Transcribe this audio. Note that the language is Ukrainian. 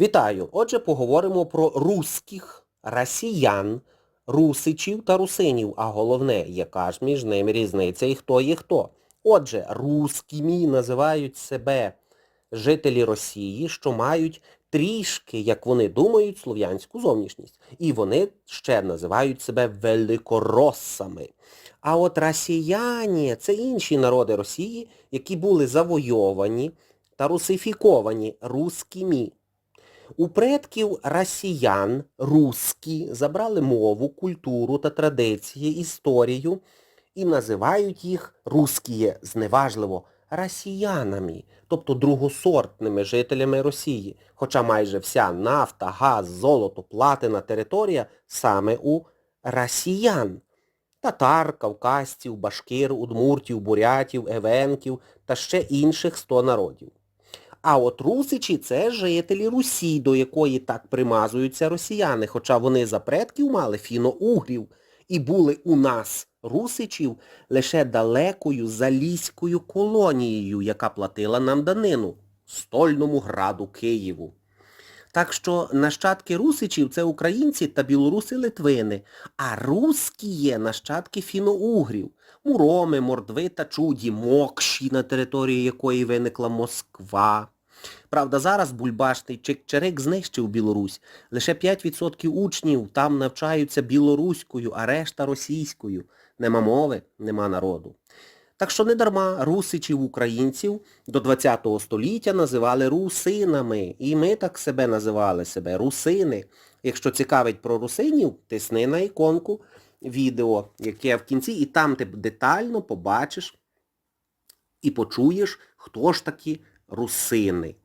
Вітаю! Отже, поговоримо про русських, росіян, русичів та русинів, а головне, яка ж між ними різниця і хто є хто. Отже, русскими називають себе жителі Росії, що мають трішки, як вони думають, слов'янську зовнішність. І вони ще називають себе великоросами. А от росіяні – це інші народи Росії, які були завойовані та русифіковані русскими. У предків росіян русські забрали мову, культуру та традиції, історію і називають їх русськіє зневажливо росіянами, тобто другосортними жителями Росії, хоча майже вся нафта, газ, золото, платина територія саме у росіян. Татар, кавказців, башкир, удмуртів, бурятів, евенків та ще інших сто народів. А от русичі це жителі Русі, до якої так примазуються росіяни, хоча вони за предків мали фіно-угрів і були у нас, русичів, лише далекою залізькою колонією, яка платила нам данину, стольному граду Києву. Так що нащадки русичів це українці та білоруси-литвини, а русські є нащадки фіно-угрів, муроми, мордви та чуді, мокші, на території якої виникла Москва. Правда, зараз бульбашний Чик-Чирик знищив Білорусь. Лише 5% учнів там навчаються білоруською, а решта російською. Нема мови, нема народу. Так що не дарма русичів українців до ХХ століття називали русинами. І ми так себе називали себе, русини. Якщо цікавить про русинів, тисни на іконку відео, яке в кінці, і там ти детально побачиш і почуєш, хто ж такі русини.